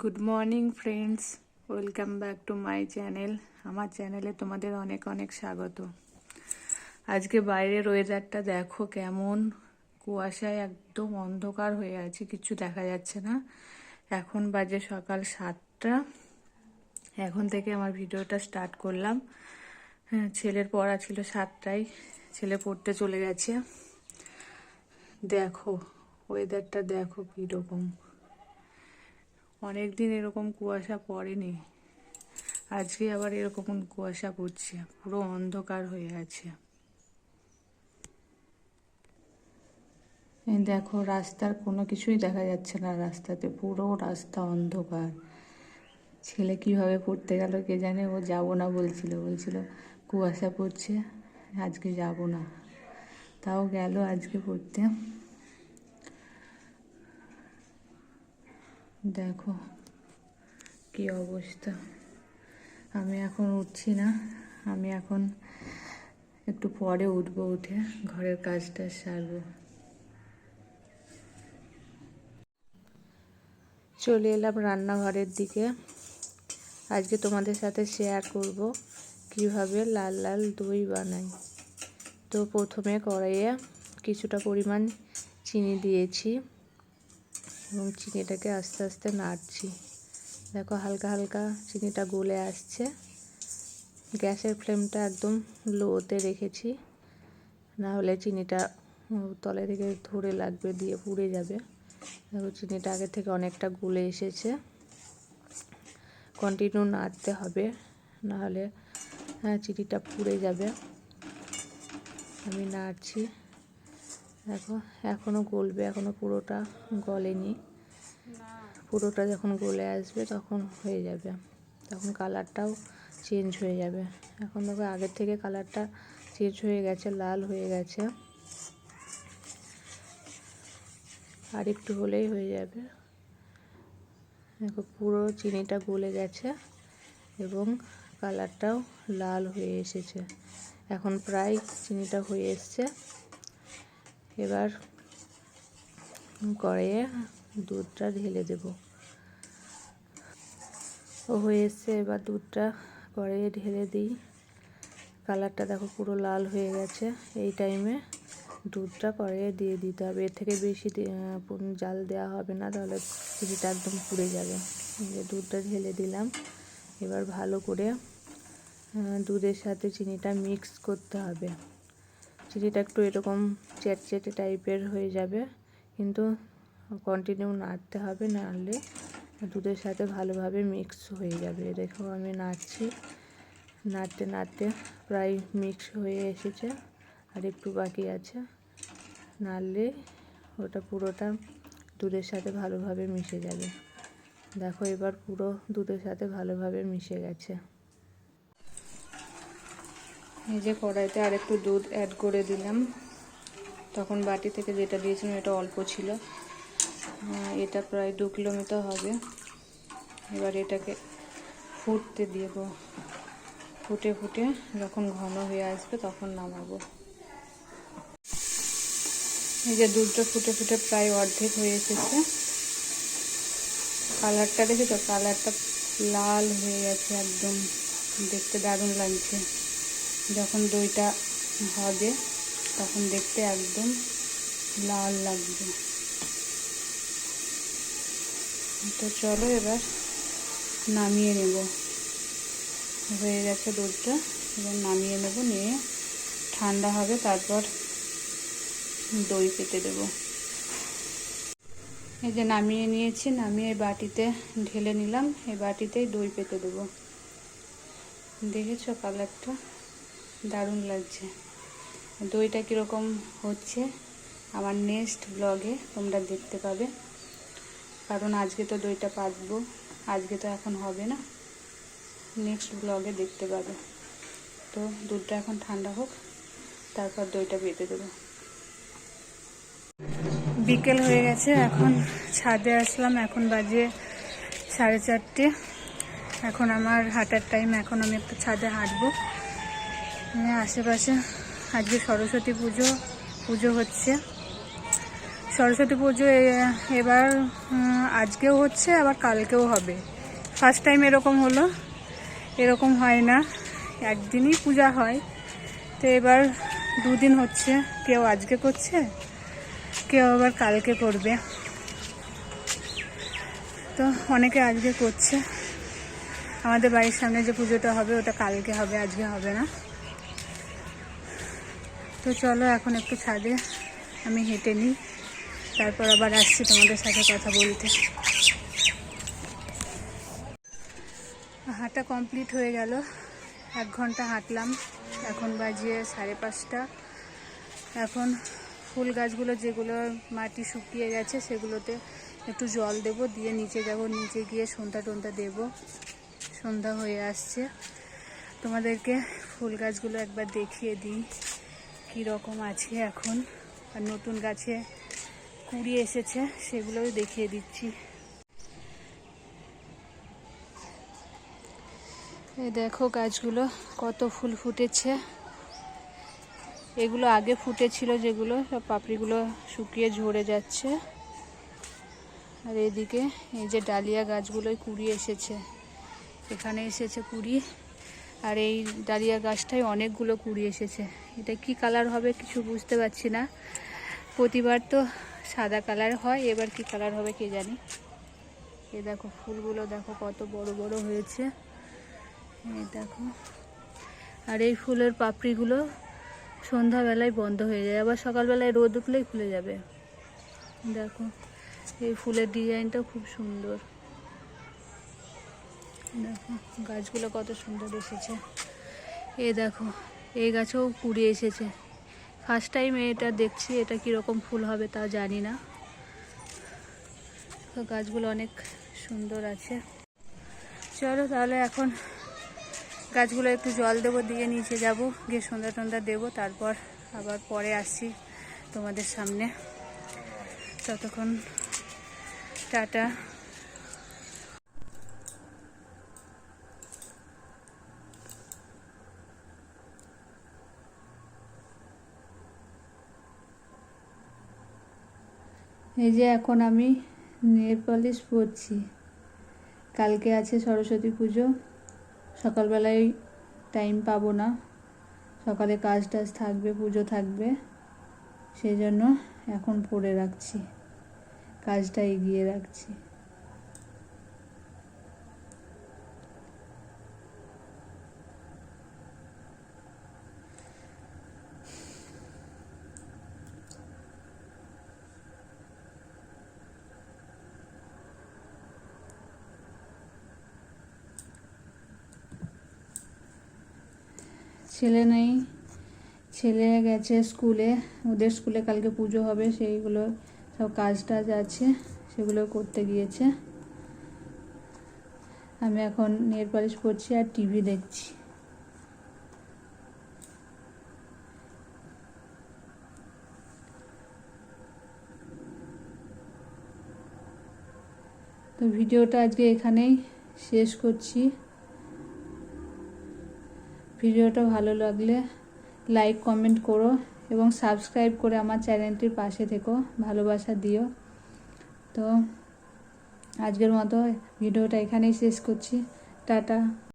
Good morning friends welcome back to my channel আমার চ্যানেলে তোমাদের অনেক অনেক স্বাগত। আজকে বাইরের ওয়েদারটা দেখো কেমন। কুয়াশায় একদম অন্ধকার হয়ে আছে, কিছু দেখা যাচ্ছে না। এখন বাজে সকাল সাতটা। এখন থেকে আমার ভিডিওটা স্টার্ট করলাম। হ্যাঁ ছেলের পড়া ছিল সাতটায়। ছেলে পড়তে চলে গেছে। দেখো ওয়েদারটা দেখো কীরকম। অনেক দিন এরকম কুয়াশা পড়েনি। আজকে আবার এরকম কুয়াশা পড়ছে, পুরো অন্ধকার হয়ে আছে। দেখো, রাস্তার কোনো কিছুই দেখা যাচ্ছে না রাস্তাতে, পুরো রাস্তা অন্ধকার। ছেলে কীভাবে পড়তে গেল কে জানে, ও যাব না বলছিল বলছিল কুয়াশা পড়ছে, আজকে যাব না। তাও গেল আজকে পড়তে। দেখো, কি অবস্থা। আমি এখন উঠছি না, আমি এখন একটু পরে উঠবো উঠে, ঘরের কাজটা সারবো। চলে এলাম রান্নাঘরের দিকে। আজকে তোমাদের সাথে শেয়ার করব কীভাবে লাল লাল দই বানাই। তো প্রথমে কড়াইয়ে কিছুটা পরিমাণ চিনি দিয়েছি। এবং চিনিটাকে আস্তে আস্তে নাড়ছি। দেখো হালকা হালকা চিনিটা গলে আসছে। গ্যাসের ফ্লেমটা একদম লোতে রেখেছি। না হলে চিনিটা তলে থেকে ধরে লাগবে, দিয়ে পুড়ে যাবে। দেখো চিনিটা আগে থেকে অনেকটা গলে এসেছে। কন্টিনিউ নাড়তে হবে, না হলে হ্যাঁ চিনিটা পুড়ে যাবে। আমি নাড়ছি। দেখো এখনও গলবে এখনও পুরোটা গলেনি। পুরোটা যখন গলে আসবে তখন হয়ে যাবে। তখন কালারটাও চেঞ্জ হয়ে যাবে। এখন দেখো, আগের থেকে কালারটা চেঞ্জ হয়ে গেছে, লাল হয়ে গেছে। আর একটু হলেই হয়ে যাবে। দেখো, পুরো চিনিটা গলে গেছে এবং কালারটাও লাল হয়ে এসেছে। এখন প্রায় চিনিটা হয়ে এসছে। এবার কড়াইয়ে দুধটা ঢেলে দেব। ও হয়ে এসছে, এবার দুধটা কড়াইয়ে ঢেলে দিই। কালারটা দেখো পুরো লাল হয়ে গেছে। এই টাইমে দুধটা কড়াইয়ে দিয়ে দিতে হবে। এর থেকে বেশি জাল দেওয়া হবে না, তাহলে চিনিটা একদম পুড়ে যাবে। দুধটা ঢেলে দিলাম। এবার ভালো করে দুধের সাথে চিনিটা মিক্স করতে হবে। চিনিটা একটু এরকম চেটচেটে টাইপের হয়ে যাবে। কিন্তু কন্টিনিউ নাড়তে হবে, নাড়লে দুধের সাথে ভালোভাবে মিক্স হয়ে যাবে। দেখো আমি নাড়ছি। নাড়তে নাড়তে প্রায় মিক্স হয়ে এসেছে। আর একটু বাকি আছে। নাড়লে ওটা পুরোটা দুধের সাথে ভালোভাবে মিশে যাবে। দেখো এবার পুরো দুধের সাথে ভালোভাবে মিশে গেছে। এই যে কড়াইতে আর একটু দুধ অ্যাড করে দিলাম। তখন বাটি থেকে যেটা দিয়েছিলাম এটা অল্প ছিল। এটা প্রায় দু কিলোমিটার হবে। এবার এটাকে ফুটতে দেব। ফুটে ফুটে যখন ঘন হয়ে আসবে তখন নামাবো। এই যে দুধটা ফুটে ফুটে প্রায় অর্ধেক হয়ে এসেছে। কালারটা দেখেছ? কালারটা লাল হয়ে গেছে একদম। দেখতে দারুণ লাগছে। যখন দইটা হবে তখন দেখতে একদম লাল লাগবে। তো চলো এবার নামিয়ে নেব। হয়ে গেছে দুধটা এবার নামিয়ে নেব, নিয়ে ঠান্ডা হবে, তারপর দই পেতে দেব। এই যে নামিয়ে নিয়েছি, নামিয়ে বাটিতে ঢেলে নিলাম এই বাটিতেই দই পেতে দেবো। দেখেছ কালারটা দারুণ লাগছে। দইটা কীরকম হচ্ছে আমার নেক্সট ব্লগে তোমরা দেখতে পাবে। কারণ আজকে তো দইটা পাতবো, আজকে তো এখন হবে না। নেক্সট ব্লগে দেখতে পাবে। তো দুধটা এখন ঠান্ডা হোক, তারপর দইটা বেঁধে দেবো। বিকেল হয়ে গেছে, এখন ছাদে আসলাম, এখন বাজে সাড়ে চারটে। এখন আমার হাঁটার টাইম এখন আমি একটু ছাদে হাঁটবো। আশেপাশে আজকে সরস্বতী পুজো পুজো হচ্ছে। সরস্বতী পুজো এবার আজকেও হচ্ছে, আবার কালকেও হবে। ফার্স্ট টাইম এরকম হলো, এরকম হয় না। একদিনই পূজা হয়। তো এবার দুদিন হচ্ছে, কেউ আজকে করছে, কেউ আবার কালকে করবে। তো অনেকে আজকে করছে। আমাদের বাড়ির সামনে যে পুজোটা হবে, ওটা কালকে হবে, আজকে হবে না। তো চলো, এখন একটু ছাদে আমি হেঁটে নিই। তারপর আবার আসছি তোমাদের সাথে কথা বলতে। হাঁটা কমপ্লিট হয়ে গেল। এক ঘণ্টা হাঁটলাম। এখন বাজিয়ে সাড়ে পাঁচটা। এখন ফুল গাছগুলো যেগুলো মাটি শুকিয়ে গেছে, সেগুলোতে একটু জল দেব। দিয়ে নিচে যাব। নিচে গিয়ে সন্ধ্যা টন্ধ্যা দেবো। সন্ধ্যা হয়ে আসছে। তোমাদেরকে ফুল গাছগুলো একবার দেখিয়ে দিই। কী রকম আছে এখন? আর নতুন গাছে কুড়ি এসেছে, সেগুলোও দেখিয়ে দিচ্ছি। দেখো গাছগুলো, কত ফুল ফুটেছে। এগুলো আগে ফুটেছিল যেগুলো, সব পাপড়িগুলো শুকিয়ে ঝরে যাচ্ছে। আর এদিকে এই যে ডালিয়া গাছগুলোয় কুড়ি এসেছে। এখানে এসেছে কুড়ি। আর এই ডালিয়া গাছটায় অনেকগুলো কুড়ি এসেছে। এটা কি কালার হবে কিছু বুঝতে পারছি না। প্রতিবার তো সাদা কালার হয়, এবার কি কালার হবে কে জানি। এ দেখো, ফুলগুলো দেখো কত বড় বড় হয়েছে। এই দেখো। আর এই ফুলের পাপড়িগুলো সন্ধ্যাবেলায় বন্ধ হয়ে যায়, আবার সকালবেলায় রোদ উঠলেই খুলে যাবে। দেখো, এই ফুলের ডিজাইনটা খুব সুন্দর। দেখো, গাছগুলো কত সুন্দর এসেছে। এ দেখো, এই গাছেও কুড়ি এসেছে। ফার্স্ট টাইম এটা দেখছি, এটা কীরকম ফুল হবে তা জানি না। তো গাছগুলো অনেক সুন্দর আছে। চলো তাহলে এখন গাছগুলো একটু জল দেবো, দিয়ে নিচে যাব, গিয়ে সন্ধ্যা টন্ধা দেবো, তারপর আবার পরে আসছি তোমাদের সামনে। ততক্ষণ টাটা। এই যে এখন আমি নেল পলিশ পরছি। কালকে আছে সরস্বতী পুজো। সকালবেলায় টাইম পাবো না। সকালে কাজ টাজ থাকবে, পুজো থাকবে। সেই জন্য এখন পরে রাখছি। কাজটা এগিয়ে রাখছি। ছেলে নেই। ছেলে গেছে স্কুলে। ওদের স্কুলে কালকে পুজো হবে। সেইগুলো সব কাজ টাজ আছে। সেগুলো করতে গিয়েছে। আমি এখন নেল পালিশ করছি আর টিভি দেখছি। তো ভিডিওটা আজকে এখানেই শেষ করছি। ভিডিওটা ভালো লাগলে লাইক, কমেন্ট করো এবং সাবস্ক্রাইব করে আমার চ্যানেলটির পাশে থেকো, ভালোবাসা দিও। তো আজকের মতো ভিডিওটা এখানেই শেষ করছি। টাটা।